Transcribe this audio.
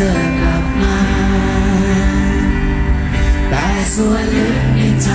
ธอกลับมา แต่ส่วนลึกในใจ